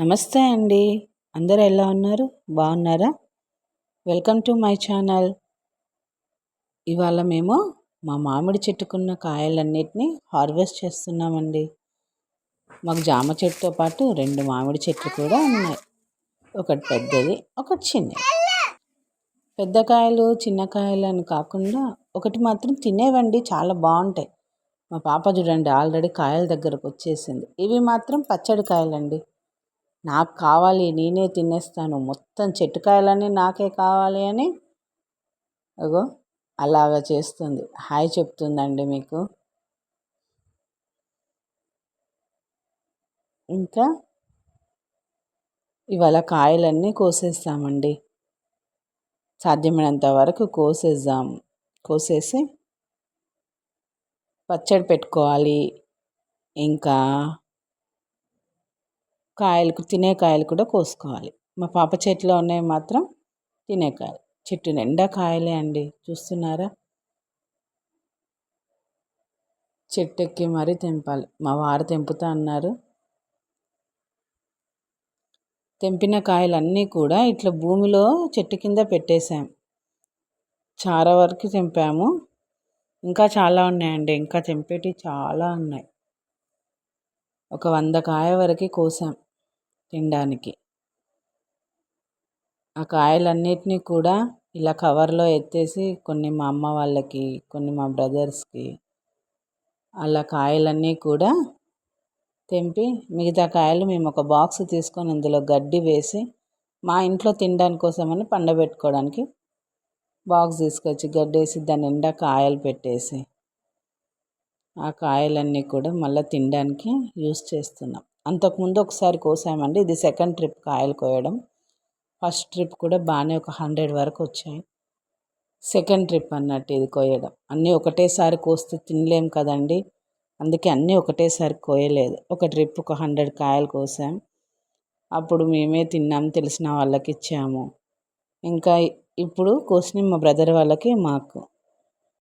నమస్తే అండి. అందరూ ఎలా ఉన్నారు? బాగున్నారా? Welcome to my channel. ఇవాళ మేము మా మామిడి చెట్టుకున్న కాయలన్నిటినీ హార్వెస్ట్ చేస్తున్నామండి. మాకు జామ చెట్టుతో పాటు రెండు మామిడి చెట్లు కూడా ఉన్నాయి. ఒకటి పెద్దది ఒకటి చిన్నది. పెద్ద కాయలు చిన్న కాయలు అని కాకుండా ఒకటి మాత్రం తినేవండి చాలా బాగుంటాయి. మా పాప చూడండి ఆల్రెడీ కాయల దగ్గరకు వచ్చేసింది. ఇవి మాత్రం పచ్చడి కాయలండి. నాకు కావాలి నేనే తినేస్తాను. మొత్తం చెట్టుకాయలన్నీ నాకే కావాలి అని అగో అలాగ చేస్తుంది. హాయ్ చెప్తుందండి మీకు. ఇంకా ఇవాళ కాయలన్నీ కోసేస్తామండి. సాధ్యమైనంత వరకు కోసేద్దాం. కోసేసి పచ్చడి పెట్టుకోవాలి. ఇంకా కాయలు తినే కాయలు కూడా కోసుకోవాలి. మా పాప చెట్లో ఉన్నాయి మాత్రం తినే కాయలు. చెట్టు నిండా కాయలే అండి. చూస్తున్నారా? చెట్టు ఎక్కి మరీ తెంపాలి. మా వారు తెంపుతా అన్నారు. తెంపిన కాయలన్నీ కూడా ఇట్లా భూమిలో చెట్టు కింద పెట్టేశాం. చాలా వరకు తెంపాము. ఇంకా చాలా ఉన్నాయండి. ఇంకా తెంపేటివి చాలా ఉన్నాయి. ఒక వంద కాయ వరకు కోసాం. తినడానికి. ఆ కాయలన్నిటినీ కూడా ఇలా కవర్లో ఎత్తేసి కొన్ని మా అమ్మ వాళ్ళకి కొన్ని మా బ్రదర్స్కి అలా కాయలన్నీ కూడా తెంపి మిగతా కాయలు మేము ఒక బాక్స్ తీసుకొని ఇందులో గడ్డి వేసి మా ఇంట్లో తినడానికి కోసమని పండబెట్టుకోవడానికి బాక్స్ తీసుకొచ్చి గడ్డేసి దాని నిండా కాయలు పెట్టేసి ఆ కాయలన్నీ కూడా మళ్ళీ తినడానికి యూస్ చేస్తున్నాం. అంతకుముందు ఒకసారి కోసామండి. ఇది సెకండ్ ట్రిప్ కాయలు కోయడం. ఫస్ట్ ట్రిప్ కూడా బాగానే ఒక హండ్రెడ్ వరకు వచ్చాయి. సెకండ్ ట్రిప్ అన్నట్టు ఇది కోయడం. అన్నీ ఒకటేసారి కోస్తే తినలేం కదండి. అందుకే అన్నీ ఒకటేసారి కోయలేదు. ఒక ట్రిప్ ఒక హండ్రెడ్ కాయలు కోసాం. అప్పుడు మేమే తిన్నాం తెలిసిన వాళ్ళకి ఇచ్చాము. ఇంకా ఇప్పుడు కోసిన మా బ్రదర్ వాళ్ళకి మాకు.